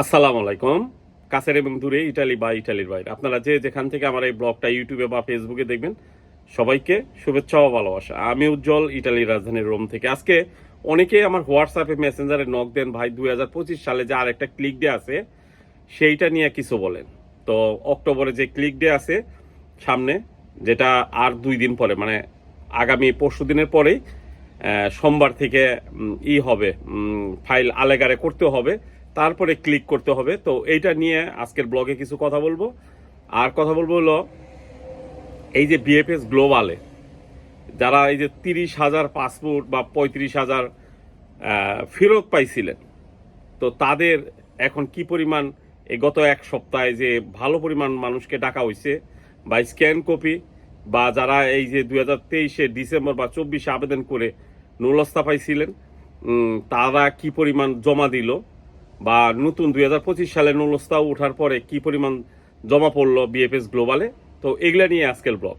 আসসালামু আলাইকুম। কাছের এবং দূরে ইটালি বা ইটালির বাইরে। আপনারা যে যেখান থেকে আমার এই ব্লগটা ইউটিউবে বা ফেসবুকে দেখবেন, সবাইকে শুভেচ্ছা ও ভালোবাসা। আমি উজ্জ্বল, ইটালির রাজধানীর রোম থেকে। আজকে অনেকেই আমার হোয়াটসঅ্যাপে মেসেঞ্জারে নক দেন, ভাই, দুই হাজার পঁচিশ সালে যে আর একটা ক্লিক ডে আছে, সেইটা নিয়ে কিছু বলেন। তো অক্টোবরে যে ক্লিক ডে আছে, সামনে যেটা আর দুই দিন পরে মানে আগামী পরশু দিনের পরেই সোমবার থেকে ই হবে ফাইল আলেগারে করতে হবে। তারপরে ক্লিক করতে হবে। তো এইটা নিয়ে আজকের ব্লগে কিছু কথা বলব। আর কথা বলব হলো, এই যে বিএফএস গ্লোবালে যারা এই যে তিরিশ হাজার পাসপোর্ট বা পঁয়ত্রিশ হাজার ফেরত পাইছিলেন, তো তাদের এখন কি পরিমাণ গত এক সপ্তাহে যে ভালো পরিমাণ মানুষকে ডাকা হয়েছে বা স্ক্যান কপি বা যারা এই যে দু হাজার তেইশে ডিসেম্বর বা চব্বিশে আবেদন করে নুলস্তা পাইছিলেন তারা কি পরিমাণ জমা দিল বা নতুন দুই হাজার পঁচিশ সালে নুলস্তা ওঠার পরে কি পরিমাণ জমা পড়ল বিএফএস গ্লোবালে তো এগুলা নিয়ে আজকের ব্লগ।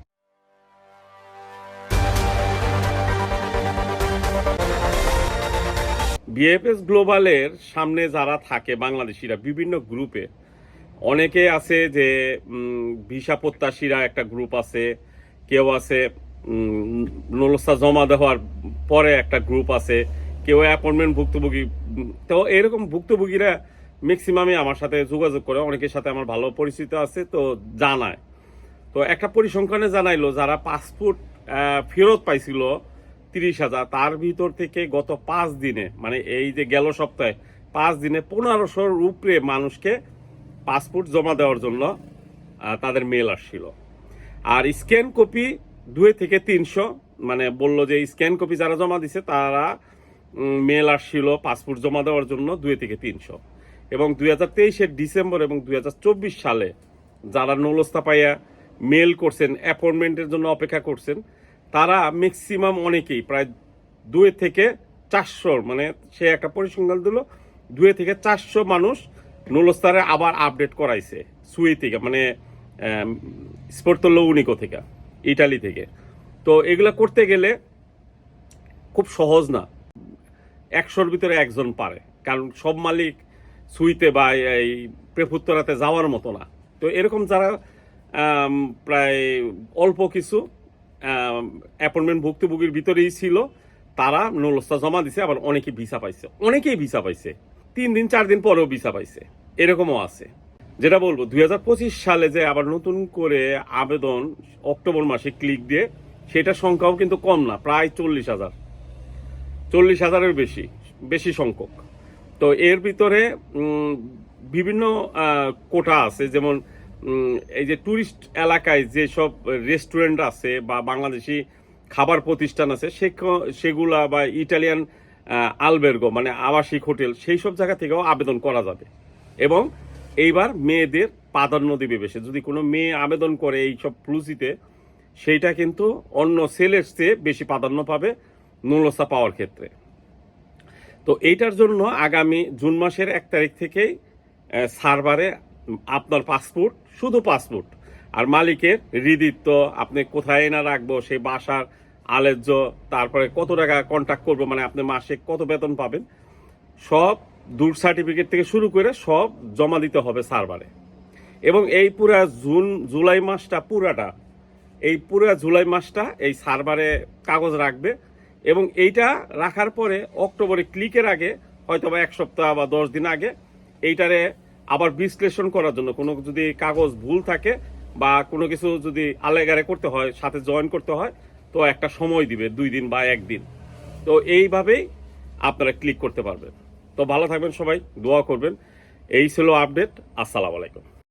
বিএফএস গ্লোবালের সামনে যারা থাকে বাংলাদেশিরা, বিভিন্ন গ্রুপে, অনেকে আছে যে ভিসা প্রত্যাশীরা একটা গ্রুপ আছে, কেউ আছে নলস্তা জমা দেওয়ার পরে একটা গ্রুপ আছে কেউ অ্যাপয়েন্টমেন্ট ভুক্তভোগী, তো এরকম ভুক্তভোগীরা ম্যাক্সিমামই আমার সাথে যোগাযোগ করে। অনেকের সাথে আমার ভালো পরিচিত আছে, তো জানায়। তো একটা পরিসংখ্যানে জানাইলো, যারা পাসপোর্ট ফেরত পাইছিল তিরিশ হাজার, তার ভিতর থেকে গত পাঁচ দিনে মানে এই যে গেল সপ্তাহে, পাঁচ দিনে পনেরোশোর উপরে মানুষকে পাসপোর্ট জমা দেওয়ার জন্য তাদের মেল আসছিল। আর স্ক্যান কপি দুই থেকে তিনশো মানে বলল যে স্ক্যান কপি যারা জমা দিছে, তারা মেল আসছিল পাসপোর্ট জমা দেওয়ার জন্য দুই থেকে তিনশো। এবং দুই হাজার তেইশের ডিসেম্বর এবং দুই হাজার চব্বিশ সালে যারা নৌলস্তা পাইয়া মেল করছেন, অ্যাপয়েন্টমেন্টের জন্য অপেক্ষা করছেন, তারা ম্যাক্সিমাম অনেকেই, প্রায় দুই থেকে চারশোর মানে সে একটা পরিসংখ্যান দিল, দুই থেকে চারশো মানুষ নুলস্তারে আবার আপডেট করাইছে, সুই থেকে মানে স্পোর্তলো উনিকো থেকে, ইটালি থেকে। তো এগুলা করতে গেলে খুব সহজ না। একশোর ভিতরে একজন পারে। কারণ সব মালিক সুইতে বা এই প্রেফুত্তরাতে যাওয়ার মতো না। তো এরকম যারা প্রায় অল্প কিছু অ্যাপয়েন্টমেন্ট ভুক্তভোগীর ভিতরেই ছিল, তারা নলস্তা জমা দিছে, আবার অনেকে ভিসা পাইছে। অনেকেই ভিসা পাইছে। তিন দিন, চার দিন পরেও ভিসা পাইছে। এরকমও আছে। যেটা বলব, দুই হাজার পঁচিশ সালে যে আবার নতুন করে আবেদন অক্টোবর মাসে ক্লিক দিয়ে, সেটার সংখ্যাও কিন্তু কম না, প্রায় চল্লিশ হাজার। চল্লিশ হাজারের বেশি বেশি সংখ্যক। তো এর ভিতরে বিভিন্ন কোটা আছে, যেমন এই যে টুরিস্ট এলাকায় যেসব রেস্টুরেন্ট আছে বা বাংলাদেশি খাবার প্রতিষ্ঠান আছে, সে- সেগুলা বা ইটালিয়ান আলবের্গো মানে আবাসিক হোটেল, সেই সব জায়গা থেকেও আবেদন করা যাবে। এবং এইবার মেয়েদের প্রাধান্য দিবে বেশি। যদি কোনো মেয়ে আবেদন করে এই সব প্লুসিতে সেইটা কিন্তু অন্য সেলের চেয়ে বেশি প্রাধান্য পাবে। নুলসা পাওয়ার ক্ষেত্রে। তো এইটার জন্য আগামী জুন মাসের এক তারিখ থেকেই সার্ভারে আপনার পাসপোর্ট, শুধু পাসপোর্ট। আর মালিকের হৃদিত্ব আপনি কোথায় না রাখব, সেই বাসার আলেজ্য, তারপরে কত টাকা কন্ট্যাক্ট করব মানে আপনি মাসে কত বেতন পাবেন, সব দূর সার্টিফিকেট থেকে শুরু করে সব জমা দিতে হবে সার্ভারে। এবং এই পুরা জুন, জুলাই মাসটা পুরাটা, এই পুরা জুলাই মাসটা এই সার্ভারে কাগজ রাখবে এবং এইটা রাখার পরে অক্টোবরে ক্লিকের আগে হয়তো বা এক সপ্তাহ বা দশ দিন আগে, এইটারে আবার বিশ্লেষণ করার জন্য, কোনো যদি কাগজ ভুল থাকে বা কোনো কিছু যদি আলেগারে করতে হয়, সাথে জয়েন করতে হয়, তো একটা সময় দিবে, দুই দিন বা একদিন। তো এইভাবেই আপনারা ক্লিক করতে পারবেন। তো ভালো থাকবেন সবাই, দোয়া করবেন। এই ছিল আপডেট, আসসালামু আলাইকুম।